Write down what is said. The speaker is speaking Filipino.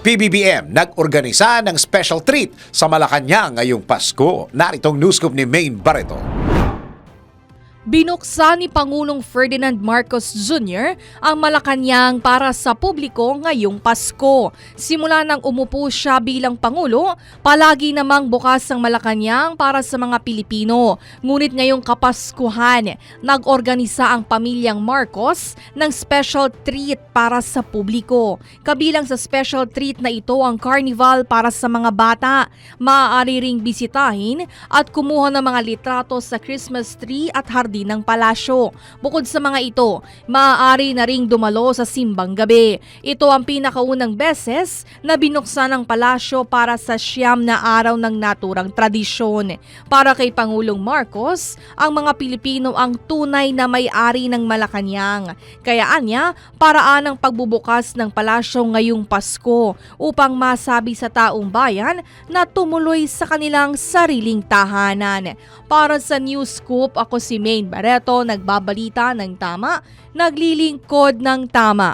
PBBM nag-organisa ng special treat sa Malacanang ngayong Pasko. Naritong news scoop ni Maine Barreto. Binuksan ni Pangulong Ferdinand Marcos Jr. ang Malacanang para sa publiko ngayong Pasko. Simula nang umupo siya bilang Pangulo, palagi namang bukas ang Malacanang para sa mga Pilipino. Ngunit ngayong Kapaskuhan, nag-organisa ang pamilyang Marcos ng special treat para sa publiko. Kabilang sa special treat na ito ang carnival para sa mga bata. Maaari ring bisitahin at kumuha ng mga litrato sa Christmas tree at hardin ng palasyo. Bukod sa mga ito, maaari na ring dumalo sa simbang gabi. Ito ang pinakaunang beses na binuksan ang palasyo para sa siyam na araw ng naturang tradisyon. Para kay Pangulong Marcos, ang mga Pilipino ang tunay na may-ari ng Malacanang. Kaya anya, paraan ang pagbubukas ng palasyo ngayong Pasko upang masabi sa taong bayan na tumuloy sa kanilang sariling tahanan. Para sa News Scoop, ako si Maine Barreto, nagbabalita ng tama, naglilingkod ng tama.